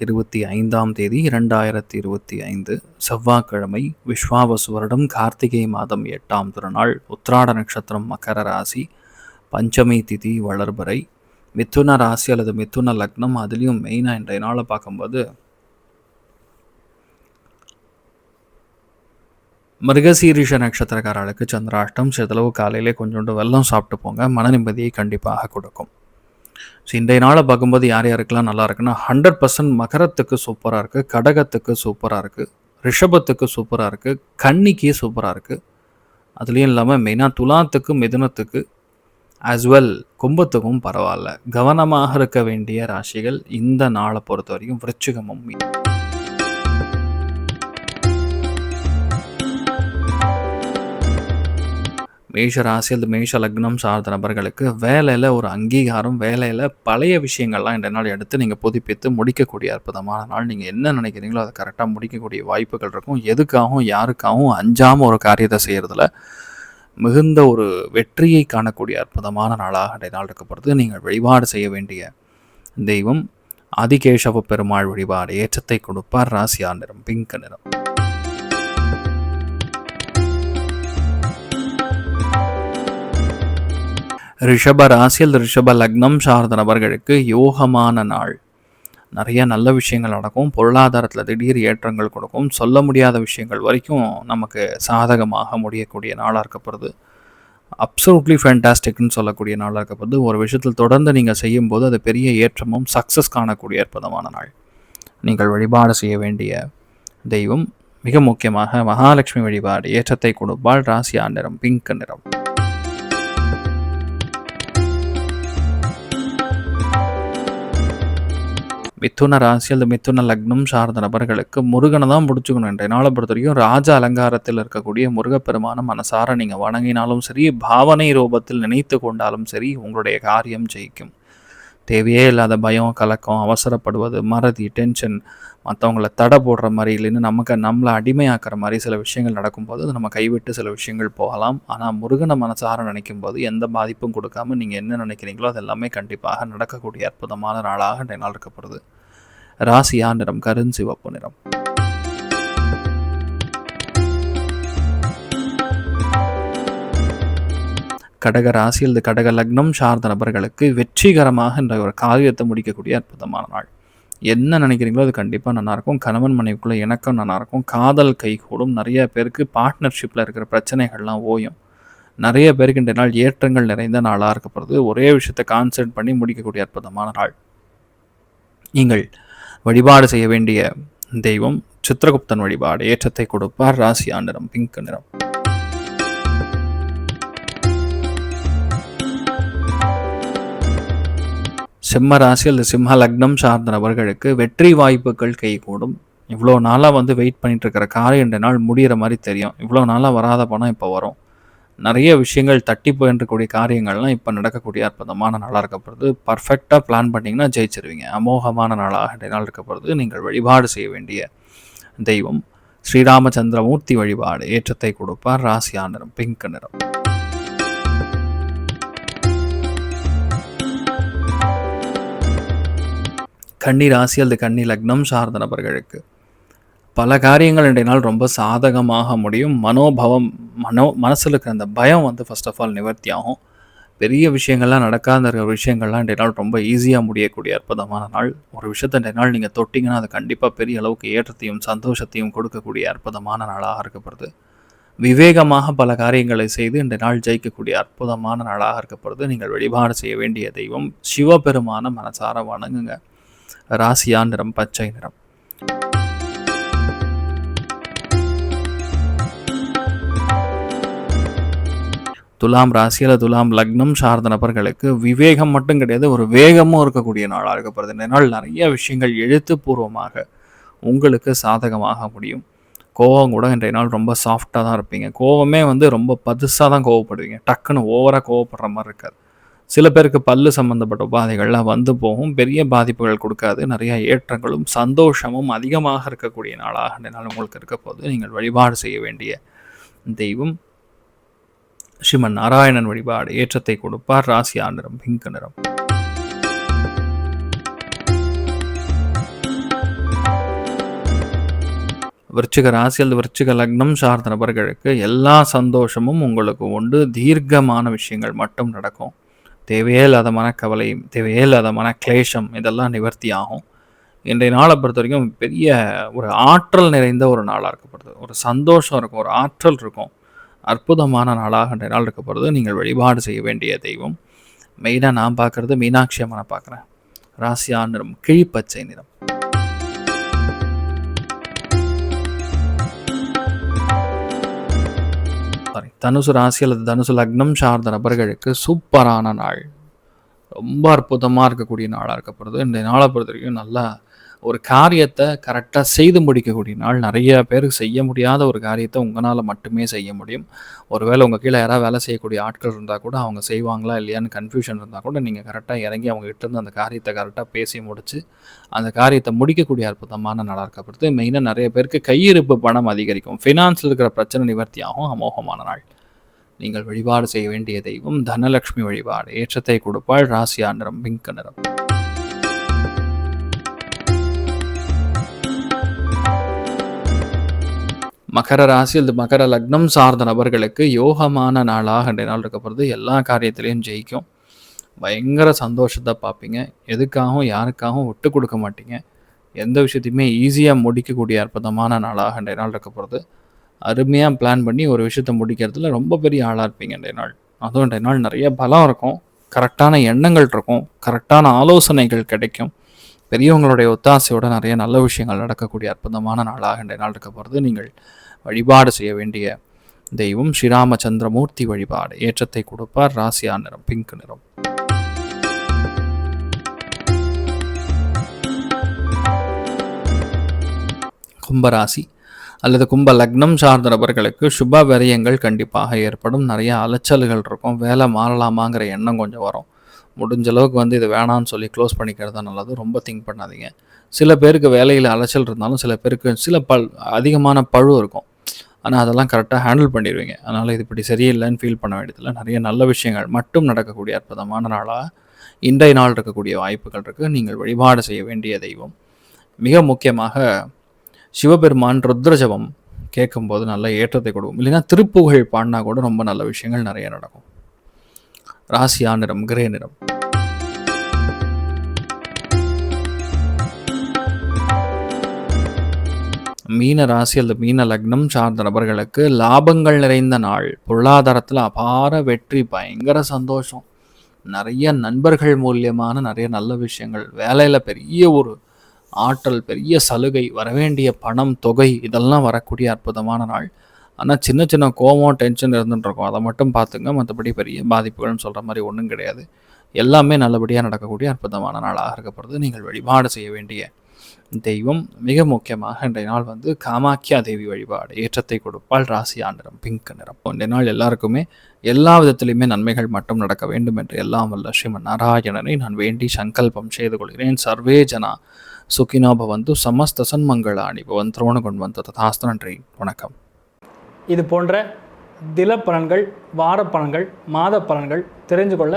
இருபத்தி ஐந்தாம் தேதி இரண்டாயிரத்தி இருபத்தி ஐந்து செவ்வாய்க்கிழமை விஸ்வாவசு வருடம் கார்த்திகை மாதம் எட்டாம் திருநாள் உத்ராட நட்சத்திரம் மகர ராசி பஞ்சமி திதி வளர்பறை மிதுன ராசி அல்லது மிதுன லக்னம் அதுலேயும் மெயினாக இன்றைய நாளை பார்க்கும்போது மிருகசீரிஷ நட்சத்திரக்காரர்களுக்கு சந்திராஷ்டம் சிறிதளவு காலையிலே கொஞ்சோண்டு வெல்லம் சாப்பிட்டு போங்க மன நிம்மதியை கண்டிப்பாக கொடுக்கும். ஸோ இன்றைய நாளை பார்க்கும்போது யார் யாருக்கெல்லாம் நல்லா இருக்குன்னா ஹண்ட்ரட் பர்சன்ட் மகரத்துக்கு சூப்பராக இருக்குது கடகத்துக்கு சூப்பராக இருக்குது ரிஷபத்துக்கு சூப்பராக இருக்குது கன்னிக்கு சூப்பராக இருக்குது அதுலேயும் இல்லாமல் மெயினாக துலாத்துக்கு மிதுனத்துக்கு ஆஸ் வெல் கும்பத்துக்கும் பரவாயில்ல. கவனமாக இருக்க வேண்டிய ராசிகள் இந்த நாளை பொறுத்த வரைக்கும் விருச்சிகமும் மேஷ ராசி அல்லது மேஷ லக்னம் சார்ந்த நபர்களுக்கு வேலையில் ஒரு அங்கீகாரம் வேலையில் பழைய விஷயங்கள்லாம் இந்த நாள் எடுத்து நீங்கள் புதுப்பித்து முடிக்கக்கூடிய அற்புதமான நாள். நீங்கள் என்ன நினைக்கிறீங்களோ அதை கரெக்டாக முடிக்கக்கூடிய வாய்ப்புகள் இருக்கும். எதுக்காகவும் யாருக்காகவும் அஞ்சாமல் ஒரு காரியத்தை செய்கிறதுல மிகுந்த ஒரு வெற்றியை காணக்கூடிய அற்புதமான நாளாக இந்த நாள் இருக்கப்படுது நீங்கள் வழிபாடு செய்ய வேண்டிய தெய்வம் அதிகேஷவ பெருமாள் வழிபாடு. ஏற்றத்தை கொடுப்பார். ராசியா நிறம் பிங்க் நிறம். ரிஷப ராசி அல்லது ரிஷப லக்னம் சார்ந்த நபர்களுக்கு யோகமான நாள். நிறைய நல்ல விஷயங்கள் நடக்கும். பொருளாதாரத்தில் திடீர் ஏற்றங்கள் கொடுக்கும். சொல்ல முடியாத விஷயங்கள் வரைக்கும் நமக்கு சாதகமாக முடியக்கூடிய நாளாக இருக்கப்படுது. அப்சல்யூட்லி ஃபேண்டாஸ்டிக்னு சொல்லக்கூடிய நாளாக இருக்கப்படுது. ஒரு விஷயத்தில் தொடர்ந்து நீங்கள் செய்யும்போது அது பெரிய ஏற்றமும் சக்ஸஸ் காணக்கூடிய அற்புதமான நாள். நீங்கள் வழிபாடு செய்ய வேண்டிய தெய்வம். மிக முக்கியமாக மகாலட்சுமி வழிபாடு. ஏற்றத்தை கொடுப்பாள். ராசியா நிறம் பிங்க் நிறம். மிதுன ராசி அல்லது மிதுன லக்னம் சார்ந்த நபர்களுக்கு முருகனை தான் பிடிச்சிக்கணும் இன்றைய நாளை பொறுத்த வரைக்கும் ராஜ அலங்காரத்தில் இருக்கக்கூடிய முருகப்பெருமான மனசார நீங்கள் வணங்கினாலும் சரி பாவனை ரூபத்தில் நினைத்து கொண்டாலும் சரி உங்களுடைய காரியம் ஜெயிக்கும். தேவையே இல்லாத பயம் கலக்கம் அவசரப்படுவது மறதி டென்ஷன் மற்றவங்கள தடை போடுற மாதிரி இல்லைன்னு நமக்கு நம்மளை அடிமையாக்குற மாதிரி சில விஷயங்கள் நடக்கும்போது அது நம்ம கைவிட்டு சில விஷயங்கள் போகலாம். ஆனால் முருகனை மனசார நினைக்கும் போது எந்த பாதிப்பும் கொடுக்காம நீங்கள் என்ன நினைக்கிறீங்களோ அது எல்லாமே கண்டிப்பாக நடக்கக்கூடிய அற்புதமான நாளாக நாள் இருக்கப்படுது ராசியா நிறம் கருஞ்சிவப்பு நிறம். கடக ராசி அல்லது கடக லக்னம் சார்ந்த நபர்களுக்கு வெற்றிகரமாக என்ற ஒரு காரியத்தை முடிக்கக்கூடிய அற்புதமான நாள். என்ன நினைக்கிறீங்களோ அது கண்டிப்பாக நல்லாயிருக்கும். கணவன் மனைவிக்குள்ளே இணக்கம் நல்லாயிருக்கும். காதல் கைகூடும் நிறைய பேருக்கு பார்ட்னர்ஷிப்பில் இருக்கிற பிரச்சனைகள்லாம் ஓயும். நிறைய பேருக்கு இந்த நாள் ஏற்றங்கள் நிறைந்த நாளாக இருக்கப்படுது ஒரே விஷயத்தை கான்சென்ட் பண்ணி முடிக்கக்கூடிய அற்புதமான நாள். நீங்கள் வழிபாடு செய்ய வேண்டிய தெய்வம் சித்திரகுப்தன் வழிபாடு ஏற்றத்தை கொடுப்பார். ராசியா நிறம் பிங்க் நிறம். சிம்ம ராசி அல்லது சிம்ம லக்னம் சார்ந்த நபர்களுக்கு வெற்றி வாய்ப்புகள் கைகூடும். இவ்வளோ நாளாக வந்து வெயிட் பண்ணிட்டு இருக்கிற காரியம் இந்த நாள் முடிகிற மாதிரி தெரியும். இவ்வளோ நாளாக வராத பணம் இப்போ வரும். நிறைய விஷயங்கள் தட்டி போயின்றக்கூடிய காரியங்கள்லாம் இப்போ நடக்கக்கூடிய அற்புதமான நாளாக இருக்கப்படுது பர்ஃபெக்டாக பிளான் பண்ணிங்கன்னா ஜெயிச்சிருவீங்க. அமோகமான நாளாக இந்த நாள் இருக்கப்படுது நீங்கள் வழிபாடு செய்ய வேண்டிய தெய்வம். ஸ்ரீராமச்சந்திரமூர்த்தி வழிபாடு ஏற்றத்தை கொடுப்பார். ராசியா நிறம் பிங்க் நிறம். கன்னி ராசி அல்லது கன்னி லக்னம் சார்ந்த நபர்களுக்கு. பல காரியங்கள் இன்றைய நாள் ரொம்ப சாதகமாக முடியும். மனோபவம் மனோ மனசில் இருக்கிற அந்த பயம் வந்து ஃபர்ஸ்ட் ஆஃப் ஆல் நிவர்த்தி ஆகும். பெரிய விஷயங்கள்லாம் நடக்காத இருக்கிற விஷயங்கள்லாம் இன்றைய நாள் ரொம்ப ஈஸியாக முடியக்கூடிய அற்புதமான நாள். ஒரு விஷயத்தை இன்றைய நாள் நீங்கள் தொட்டிங்கன்னா அது கண்டிப்பாக பெரிய அளவுக்கு ஏற்றத்தையும் சந்தோஷத்தையும் கொடுக்கக்கூடிய அற்புதமான நாளாக இருக்கப்படுது. விவேகமாக பல காரியங்களை செய்து இந்த நாள் ஜெயிக்கக்கூடிய அற்புதமான நாளாக இருக்கப்படுது. நீங்கள் வழிபாடு செய்ய வேண்டிய தெய்வம். சிவபெருமான மனசார வணங்குங்க. ராசியா நிறம் பச்சை நிறம். துலாம் ராசியில் துலாம் லக்னம் சார்ந்த நபர்களுக்கு விவேகம் மட்டும் கிடையாது ஒரு வேகமும் இருக்கக்கூடிய நாளாக இருக்கப்படுது இந்த நாள் நிறைய விஷயங்கள் எழுத்துப்பூர்வமாக உங்களுக்கு சாதகமாக முடியும். கோவம் கூட இன்றைய நாள் ரொம்ப சாஃப்டாக தான் இருப்பீங்க. கோவமே வந்து ரொம்ப பதுசாக தான் கோவப்படுவீங்க. டக்குன்னு ஓவராக கோவப்படுற மாதிரி இருக்காது. சில பேருக்கு பல்லு சம்மந்தப்பட்ட உபாதைகள்லாம் வந்து போகும். பெரிய பாதிப்புகள் கொடுக்காது. நிறைய ஏற்றங்களும் சந்தோஷமும் அதிகமாக இருக்கக்கூடிய நாளாக இந்த நாள் உங்களுக்கு இருக்க போது நீங்கள் வழிபாடு செய்ய வேண்டிய தெய்வம் ஸ்ரீமன் நாராயணன் வழிபாடு. ஏற்றத்தை கொடுப்பார். ராசி ஆண்டரம் பிங்க் நிறம். விருச்சிக ராசி அல்லது விருச்சிக லக்னம் சார்ந்த நபர்களுக்கு எல்லா சந்தோஷமும் உங்களுக்கு உண்டு. தீர்க்கமான விஷயங்கள் மட்டும் நடக்கும். தேவையே இல்லாத மனக்கவலை தேவையே இல்லாத மன கிளேஷம் இதெல்லாம் நிவர்த்தி ஆகும். இன்றைய நாளை பொறுத்த வரைக்கும் பெரிய ஒரு ஆற்றல் நிறைந்த ஒரு நாளாக இருக்கப்படுது ஒரு சந்தோஷம் இருக்கும் ஒரு ஆற்றல் இருக்கும். அற்புதமான நாளாக இன்றைய நாள் இருக்கப்படுது நீங்கள் வழிபாடு செய்ய வேண்டிய தெய்வம். மெயினாக நான் பார்க்குறது மீனாட்சி அம்மனை பார்க்குறேன். ராசியா நிறம் கிழிப்பச்சை நிறம். சாரி தனுசு ராசி அல்லது தனுசு லக்னம் சார்ந்த நபர்களுக்கு சூப்பரான நாள். ரொம்ப அற்புதமாக இருக்கக்கூடிய நாளாக இருக்கப்படுது இந்த நாளை பொறுத்த வரைக்கும் நல்லா ஒரு காரியத்தை கரெக்டாக செய்து முடிக்கக்கூடிய நாள். நிறைய பேருக்கு செய்ய முடியாத ஒரு காரியத்தை உங்களால் மட்டுமே செய்ய முடியும். ஒருவேளை உங்கள் கீழே யாராவது வேலை செய்யக்கூடிய ஆட்கள் இருந்தால் கூட அவங்க செய்வாங்களா இல்லையான்னு கன்ஃபியூஷன் இருந்தால் கூட நீங்கள் கரெக்டாக இறங்கி அவங்க இருந்து அந்த காரியத்தை கரெக்டாக பேசி முடித்து அந்த காரியத்தை முடிக்கக்கூடிய அற்புதமான நாளாக இருக்கப்படுது. மெயினாக நிறைய பேருக்கு கையிருப்பு பணம் அதிகரிக்கும். ஃபினான்ஸில் இருக்கிற பிரச்சனை நிவர்த்தி ஆகும் அமோகமான நாள். நீங்கள் வழிபாடு செய்ய வேண்டிய தெய்வம் தனலட்சுமி வழிபாடு. ஏற்றத்தை கொடுப்பாள் ராசியா நிறம் பிங்க் நிறம். மகர ராசி அல்லது மகர லக்னம் சார்ந்த நபர்களுக்கு யோகமான நாளாக இன்றைய நாள் இருக்கப்படுறது எல்லா காரியத்திலையும் ஜெயிக்கும். பயங்கர சந்தோஷத்தை பார்ப்பீங்க. எதுக்காகவும் யாருக்காகவும் விட்டு கொடுக்க மாட்டீங்க. எந்த விஷயத்தையுமே ஈஸியாக முடிக்கக்கூடிய அற்புதமான நாளாக இன்றைய நாள் இருக்க போகிறது அருமையாக பிளான் பண்ணி ஒரு விஷயத்த முடிக்கிறதுல ரொம்ப பெரிய ஆளாக இருப்பீங்க அன்றைய நாள். அதுவும் இன்றைய நாள் நிறைய பலம் இருக்கும். கரெக்டான எண்ணங்கள் இருக்கும். கரெக்டான ஆலோசனைகள் கிடைக்கும். பெரியவங்களுடைய ஒத்தாசையோட நிறைய நல்ல விஷயங்கள் நடக்கக்கூடிய அற்புதமான நாளாக இன்றைய நாள் இருக்க போகிறது நீங்கள் வழிபாடு செய்ய வேண்டிய தெய்வம் ஸ்ரீராமச்சந்திரமூர்த்தி வழிபாடு. ஏற்றத்தை கொடுப்பார் ராசியா நிறம் பிங்க் நிறம். கும்பராசி அல்லது கும்ப லக்னம் சார்ந்த நபர்களுக்கு சுப விரயங்கள் கண்டிப்பாக ஏற்படும். நிறைய அலைச்சல்கள் இருக்கும். வேலை மாறலாமாங்கிற எண்ணம் கொஞ்சம் வரும். முடிஞ்ச அளவுக்கு வந்து இது வேணாம்னு சொல்லி க்ளோஸ் பண்ணிக்கிறது தான் நல்லது. ரொம்ப திங்க் பண்ணாதீங்க. சில பேருக்கு வேலையில் அலைச்சல் இருந்தாலும் சில பேருக்கு சில பல் அதிகமான பழு இருக்கும். ஆனால் அதெல்லாம் கரெக்டாக ஹேண்டில் பண்ணிடுவீங்க. அதனால் இது இப்படி சரியில்லைன்னு ஃபீல் பண்ண வேண்டியதில்லை நிறைய நல்ல விஷயங்கள் மட்டும் நடக்கக்கூடிய அற்புதமான நாளாக இன்றைய நாள் இருக்கக்கூடிய வாய்ப்புகள் இருக்குது நீங்கள் வழிபாடு செய்ய வேண்டிய தெய்வம். மிக முக்கியமாக சிவபெருமான் ருத்ரஜபம் கேட்கும்போது நல்ல ஏற்றத்தை கொடுக்கும். இல்லைன்னா திருப்புகழ் பாடினா கூட ரொம்ப நல்ல விஷயங்கள் நிறைய நடக்கும். ராசியா நிறம் கிரே நிறம். மீன ராசி அல்லது மீன லக்னம் சார்ந்த நபர்களுக்கு லாபங்கள் நிறைந்த நாள். பொருளாதாரத்தில் அபார வெற்றி பயங்கர சந்தோஷம். நிறைய நண்பர்கள் மூலியமான நிறைய நல்ல விஷயங்கள். வேலையில் பெரிய ஒரு ஆற்றல் பெரிய சலுகை வரவேண்டிய பணம் தொகை இதெல்லாம் வரக்கூடிய அற்புதமான நாள். ஆனால் சின்ன சின்ன கோபம் டென்ஷன் இருந்துட்டுருக்கோம். அதை மட்டும் பார்த்துங்க. மற்றபடி பெரிய பாதிப்புகள்னு சொல்கிற மாதிரி ஒன்றும் கிடையாது. எல்லாமே நல்லபடியாக நடக்கக்கூடிய அற்புதமான நாளாக இருக்கப்படுது நீங்கள் வழிபாடு செய்ய வேண்டிய தெய்வம் மிக முக்கியமாக இன்றைய நாள் வந்து காமாக்கியா தேவி வழிபாடு ஏற்றத்தை கொடுப்பால் ராசி ஆண்டிரம் பிங்க் நிறம். இன்றைய நாள் எல்லாருக்குமே எல்லா விதத்திலையுமே நன்மைகள் மட்டும் நடக்க வேண்டும் என்று எல்லாம் வல்ல ஸ்ரீமன் நாராயணனை நான் வேண்டி சங்கல்பம் செய்து கொள்கிறேன். சர்வே ஜனா சுகினோ பவந்து சமஸ்த சன்மங்களாணி பவன் கொண்டு வந்த ததாஸ்து நன்றி. வணக்கம். இது போன்ற தில பலன்கள் வார பலன்கள் மாத பலன்கள் தெரிஞ்சு கொள்ள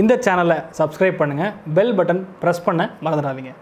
இந்த சேனலை சப்ஸ்கிரைப் பண்ணுங்கள் பெல் பட்டன் ப்ரெஸ் பண்ண மறந்துடாதீங்க.